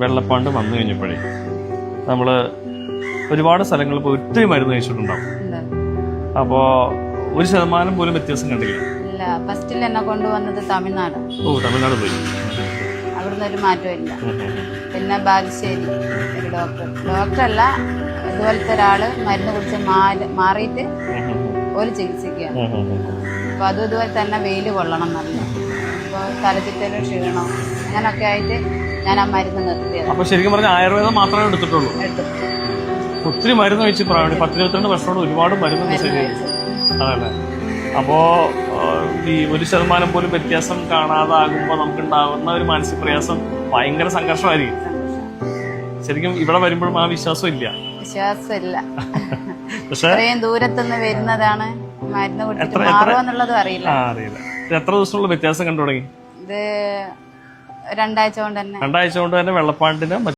വെള്ളപ്പാണ്ട് വന്നു കഴിഞ്ഞപ്പോഴേ നമ്മൾ ഒരുപാട് സ്ഥലങ്ങളിൽ പോയി ഒത്തിരി മരുന്ന് കഴിച്ചിട്ടുണ്ടാവും. അപ്പോൾ ഒരു ശതമാനം പോലും വ്യത്യാസം കണ്ടില്ല. ഫസ്റ്റിൽ എന്നെ കൊണ്ടുവന്നത് തമിഴ്നാട്. ഓ തമിഴ്നാട് പോയി. അവിടുന്ന് ഒരു ഉം, പിന്നെ ബാലുശ്ശേരി ഒരു ഡോക്ടർ. ഡോക്ടറല്ല ഇതുപോലത്തെ ഒരാൾ മരുന്ന് കുടിച്ച് മാറി മാറിയിട്ട് ഒരു ചികിത്സിക്കുകയാണ്. അപ്പോൾ അതും ഇതുപോലെ തന്നെ വെയിൽ കൊള്ളണം നല്ല അപ്പോൾ തലചുറ്റലും ക്ഷീണം അങ്ങനൊക്കെ ആയിട്ട് ഞാൻ ആ മരുന്ന് നിർത്തിയത്. അപ്പൊ ശരിക്കും പറഞ്ഞാൽ ആയുർവേദം മാത്രമേ എടുത്തിട്ടുള്ളൂ. എടുത്തു. ഒത്തിരി മരുന്ന് വെച്ച് പ്രായം പത്തിരുപത്തിരണ്ട് വർഷത്തോട് ഒരുപാട് മരുന്ന് അതല്ലേ അപ്പോ ഈ ഒരു ശതമാനം പോലും വ്യത്യാസം കാണാതാകുമ്പോൾ നമുക്കുണ്ടാകുന്ന ഒരു മാനസിക പ്രയാസം ഭയങ്കര സംഘർഷമായിരിക്കും. ശരിക്കും ഇവിടെ വരുമ്പോഴും ആ വിശ്വാസം ഇല്ല. വിശ്വാസമില്ല. പക്ഷെ ഇത്രയും ദൂരത്തുനിന്ന് വരുന്നതാണ് മരുന്ന് കുടിച്ചിട്ട് എത്ര- എത്ര- മാറുമെന്നുള്ളതും അറിയില്ല. അറിയില്ല. എത്ര ദിവസമുള്ള വ്യത്യാസം കണ്ടു തുടങ്ങി? ഇത് രണ്ടാഴ്ച കൊണ്ട് തന്നെ. രണ്ടാഴ്ച കൊണ്ട് തന്നെ വെള്ളപ്പാണ്ടിന്